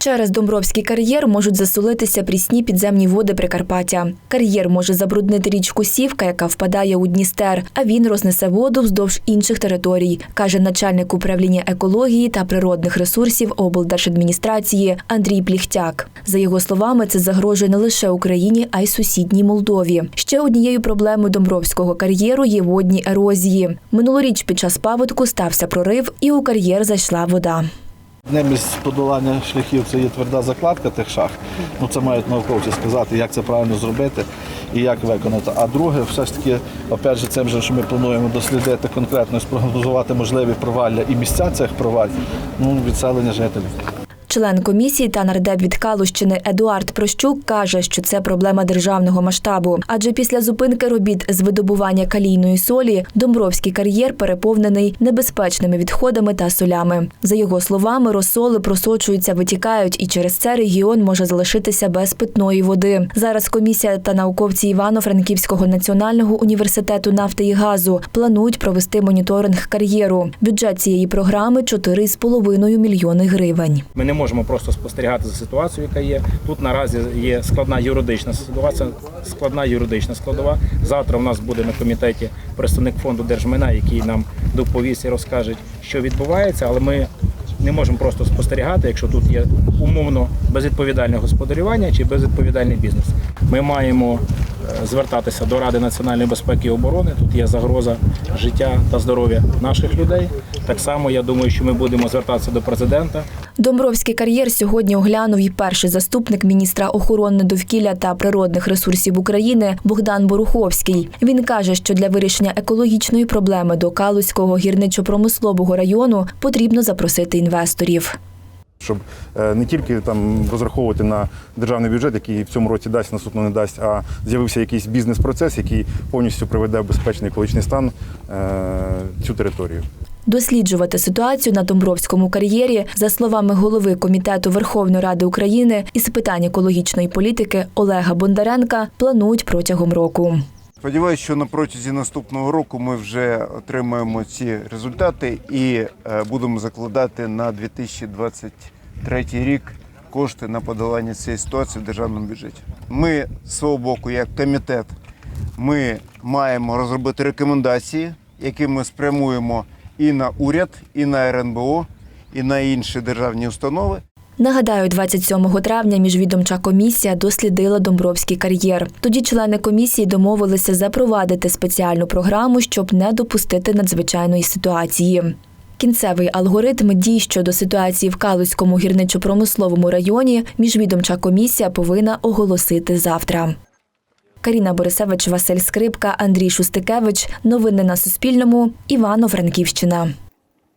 Через Домбровський кар'єр можуть засолитися прісні підземні води Прикарпаття. Кар'єр може забруднити річку Сівка, яка впадає у Дністер, а він рознесе воду вздовж інших територій, каже начальник управління екології та природних ресурсів облдержадміністрації Андрій Пліхтяк. За його словами, це загрожує не лише Україні, а й сусідній Молдові. Ще однією проблемою Домбровського кар'єру є водні ерозії. Минулоріч під час паводку стався прорив, і у кар'єр зайшла вода. Одним із подолання шляхів це є тверда закладка тих шахт. Ну це мають науковці сказати, як це правильно зробити і як виконати. А друге, все ж таки, опять же, цим же, що ми плануємо дослідити конкретно, спрогнозувати можливі провалля і місця цих проваль, ну, відселення жителів. Член комісії та нардеп від Калущини Едуард Прощук каже, що це проблема державного масштабу. Адже після зупинки робіт з видобування калійної солі Домбровський кар'єр переповнений небезпечними відходами та солями. За його словами, розсоли просочуються, витікають, і через це регіон може залишитися без питної води. Зараз комісія та науковці Івано-Франківського національного університету нафти і газу планують провести моніторинг кар'єру. Бюджет цієї програми 4,5 мільйони гривень. Ми не можемо просто спостерігати за ситуацією, яка є. Тут наразі є складна юридична ситуація, складна юридична складова. Завтра у нас буде на комітеті представник фонду держмайна, який нам доповість і розкаже, що відбувається, але ми не можемо просто спостерігати, якщо тут є умовно безвідповідальне господарювання чи безвідповідальний бізнес. Ми маємо звертатися до Ради національної безпеки і оборони. Тут є загроза життя та здоров'я наших людей. Так само я думаю, що ми будемо звертатися до президента. Домбровський кар'єр сьогодні оглянув і перший заступник міністра охорони довкілля та природних ресурсів України Богдан Боруховський. Він каже, що для вирішення екологічної проблеми до Калузького гірничо-промислового району потрібно запросити інвесторів. Щоб е, не тільки там розраховувати на державний бюджет, який в цьому році дасть, наступно не дасть, а з'явився якийсь бізнес-процес, який повністю приведе в безпечний екологічний стан е, цю територію. Досліджувати ситуацію на Домбровському кар'єрі, за словами голови комітету Верховної Ради України із питань екологічної політики Олега Бондаренка, планують протягом року. Сподіваюся, що на протязі наступного року ми вже отримаємо ці результати і е, будемо закладати на 2023 рік кошти на подолання цієї ситуації в державному бюджеті. Ми з свого боку, як комітет, ми маємо розробити рекомендації, які ми спрямуємо і на уряд, і на РНБО, і на інші державні установи. Нагадаю, 27 травня міжвідомча комісія дослідила Домбровський кар'єр. Тоді члени комісії домовилися запровадити спеціальну програму, щоб не допустити надзвичайної ситуації. Кінцевий алгоритм дій щодо ситуації в Калузькому гірничо-промисловому районі міжвідомча комісія повинна оголосити завтра. Каріна Борисевич, Василь Скрипка, Андрій Шустикевич. Новини на Суспільному. Івано-Франківщина.